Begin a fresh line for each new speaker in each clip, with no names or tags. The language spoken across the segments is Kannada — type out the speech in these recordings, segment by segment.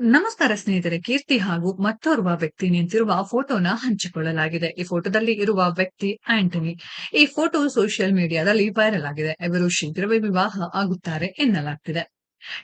ನಮಸ್ಕಾರ ಸ್ನೇಹಿತರೆ, ಕೀರ್ತಿ ಹಾಗೂ ಮತ್ತೋರ್ವ ವ್ಯಕ್ತಿ ನಿಂತಿರುವ ಫೋಟೋನ ಹಂಚಿಕೊಳ್ಳಲಾಗಿದೆ. ಈ ಫೋಟೋದಲ್ಲಿ ಇರುವ ವ್ಯಕ್ತಿ ಆಂಟನಿ. ಈ ಫೋಟೋ ಸೋಷಿಯಲ್ ಮೀಡಿಯಾದಲ್ಲಿ ವೈರಲ್ ಆಗಿದೆ. ಇವರು ಶೀಘ್ರವೇ ವಿವಾಹ ಆಗುತ್ತಾರೆ ಎನ್ನಲಾಗ್ತಿದೆ.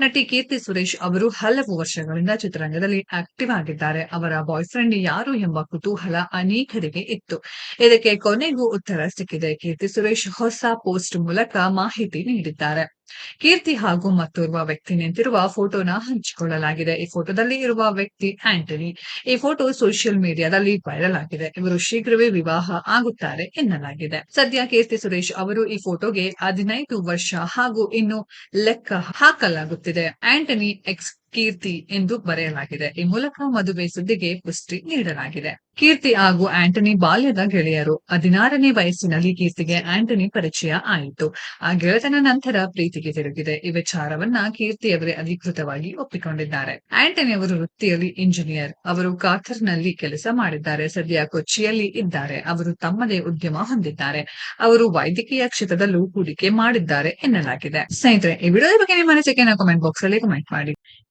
ನಟಿ ಕೀರ್ತಿ ಸುರೇಶ್ ಅವರು ಹಲವು ವರ್ಷಗಳಿಂದ ಚಿತ್ರರಂಗದಲ್ಲಿ ಆಕ್ಟಿವ್ ಆಗಿದ್ದಾರೆ. ಅವರ ಬಾಯ್ ಫ್ರೆಂಡ್ ಯಾರು ಎಂಬ ಕುತೂಹಲ ಅನೇಕರಿಗೆ ಇತ್ತು. ಇದಕ್ಕೆ ಕೊನೆಗೂ ಉತ್ತರ ಸಿಕ್ಕಿದೆ. ಕೀರ್ತಿ ಸುರೇಶ್ ಹೊಸ ಪೋಸ್ಟ್ ಮೂಲಕ ಮಾಹಿತಿ ನೀಡಿದ್ದಾರೆ. ಕೀರ್ತಿ ಹಾಗೂ ಮತ್ತೋರ್ವ ವ್ಯಕ್ತಿ ನಿಂತಿರುವ ಫೋಟೋನ ಹಂಚಿಕೊಳ್ಳಲಾಗಿದೆ. ಈ ಫೋಟೋದಲ್ಲಿ ಇರುವ ವ್ಯಕ್ತಿ ಆಂಟನಿ. ಈ ಫೋಟೋ ಸೋಷಿಯಲ್ ಮೀಡಿಯಾದಲ್ಲಿ ವೈರಲ್ ಆಗಿದೆ. ಇವರು ಶೀಘ್ರವೇ ವಿವಾಹ ಆಗುತ್ತಾರೆ ಎನ್ನಲಾಗಿದೆ. ಸದ್ಯ ಕೀರ್ತಿ ಸುರೇಶ್ ಅವರು ಈ ಫೋಟೋಗೆ ಹದಿನೈದು ವರ್ಷ ಹಾಗೂ ಇನ್ನು ಲೆಕ್ಕ ಹಾಕಲಾಗುತ್ತಿದೆ. ಆಂಟನಿ ಎಕ್ಸ್ ಕೀರ್ತಿ ಎಂದು ಬರೆಯಲಾಗಿದೆ. ಈ ಮೂಲಕ ಮದುವೆ ಸುದ್ದಿಗೆ ಪುಷ್ಟಿ ನೀಡಲಾಗಿದೆ. ಕೀರ್ತಿ ಹಾಗೂ ಆಂಟನಿ ಬಾಲ್ಯದ ಗೆಳೆಯರು. ಹದಿನಾರನೇ ವಯಸ್ಸಿನಲ್ಲಿ ಕೀರ್ತಿಗೆ ಆಂಟನಿ ಪರಿಚಯ ಆಯಿತು. ಆ ಗೆಳೆತನ ನಂತರ ಪ್ರೀತಿಗೆ ತಿರುಗಿದೆ. ಈ ವಿಚಾರವನ್ನ ಕೀರ್ತಿಯವರೇ ಅಧಿಕೃತವಾಗಿ ಒಪ್ಪಿಕೊಂಡಿದ್ದಾರೆ. ಆಂಟನಿ ಅವರು ವೃತ್ತಿಯಲ್ಲಿ ಇಂಜಿನಿಯರ್. ಅವರು ಕಾಥರ್ನಲ್ಲಿ ಕೆಲಸ ಮಾಡಿದ್ದಾರೆ. ಸದ್ಯ ಕೊಚ್ಚಿಯಲ್ಲಿ ಇದ್ದಾರೆ. ಅವರು ತಮ್ಮದೇ ಉದ್ಯಮ ಹೊಂದಿದ್ದಾರೆ. ಅವರು ವೈದ್ಯಕೀಯ ಕ್ಷೇತ್ರದಲ್ಲೂ ಹೂಡಿಕೆ ಮಾಡಿದ್ದಾರೆ ಎನ್ನಲಾಗಿದೆ. ಸ್ನೇಹಿತರೆ, ಈ ವಿಡಿಯೋದ ಬಗ್ಗೆ ನಿಮ್ಮ ಅನಿಸಿಕೆನ ಕಮೆಂಟ್ ಬಾಕ್ಸ್ ಅಲ್ಲಿ ಕಮೆಂಟ್ ಮಾಡಿ.